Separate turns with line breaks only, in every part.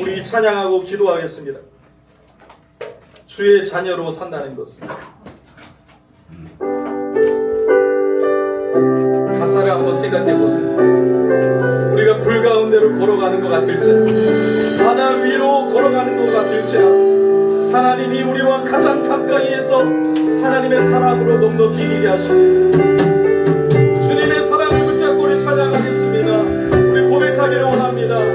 우리 찬양하고 기도하겠습니다. 주의 자녀로 산다는 것은 가사를 한번 생각해 보세요. 우리가 불 가운데로 걸어가는 것 같을지, 바다 위로 걸어가는 것 같을지, 하나님이 우리와 가장 가까이에서 하나님의 사랑으로 넉넉히 이게 하시고 주님의 사랑을 붙잡고 우리 찬양하겠습니다. 우리 고백하기를 원합니다.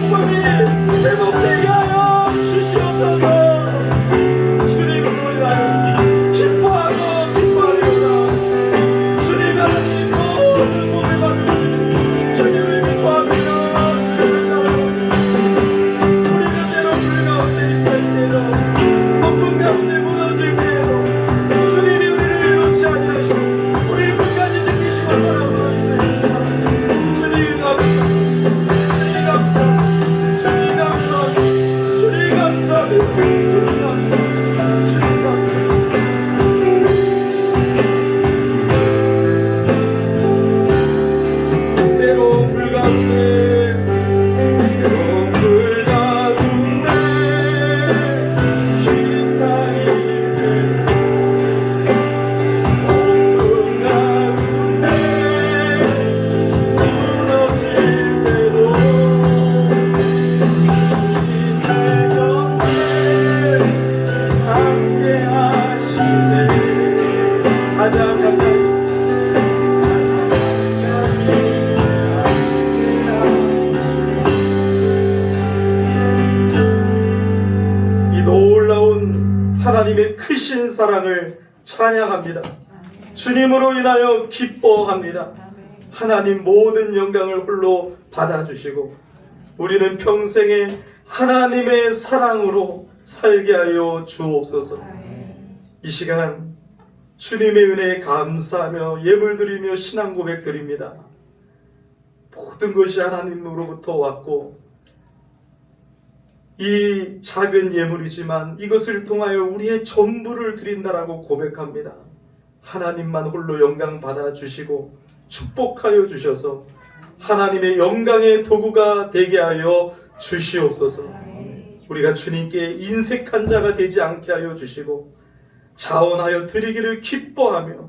신앙 하나님의 크신 사랑을 찬양합니다. 주님으로 인하여 기뻐합니다. 하나님 모든 영광을 홀로 받아주시고 우리는 평생에 하나님의 사랑으로 살게 하여 주옵소서. 이 시간 주님의 은혜에 감사하며 예물 드리며 신앙 고백 드립니다. 모든 것이 하나님으로부터 왔고 이 작은 예물이지만 이것을 통하여 우리의 전부를 드린다라고 고백합니다. 하나님만 홀로 영광 받아 주시고 축복하여 주셔서 하나님의 영광의 도구가 되게 하여 주시옵소서. 우리가 주님께 인색한 자가 되지 않게 하여 주시고 자원하여 드리기를 기뻐하며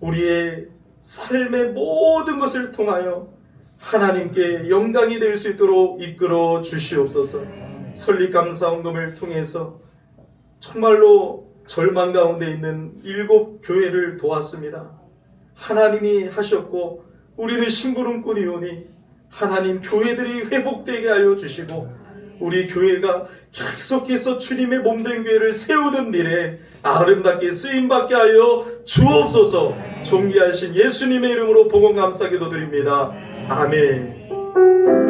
우리의 삶의 모든 것을 통하여 하나님께 영광이 될 수 있도록 이끌어 주시옵소서. 설립 감사원금을 통해서 정말로 절망 가운데 있는 일곱 교회를 도왔습니다. 하나님이 하셨고 우리는 심부름꾼이오니 하나님 교회들이 회복되게 하여 주시고 우리 교회가 계속해서 주님의 몸된 교회를 세우는 일에 아름답게 쓰임받게 하여 주옵소서 존귀하신 예수님의 이름으로 복원 감사기도 드립니다. 아멘.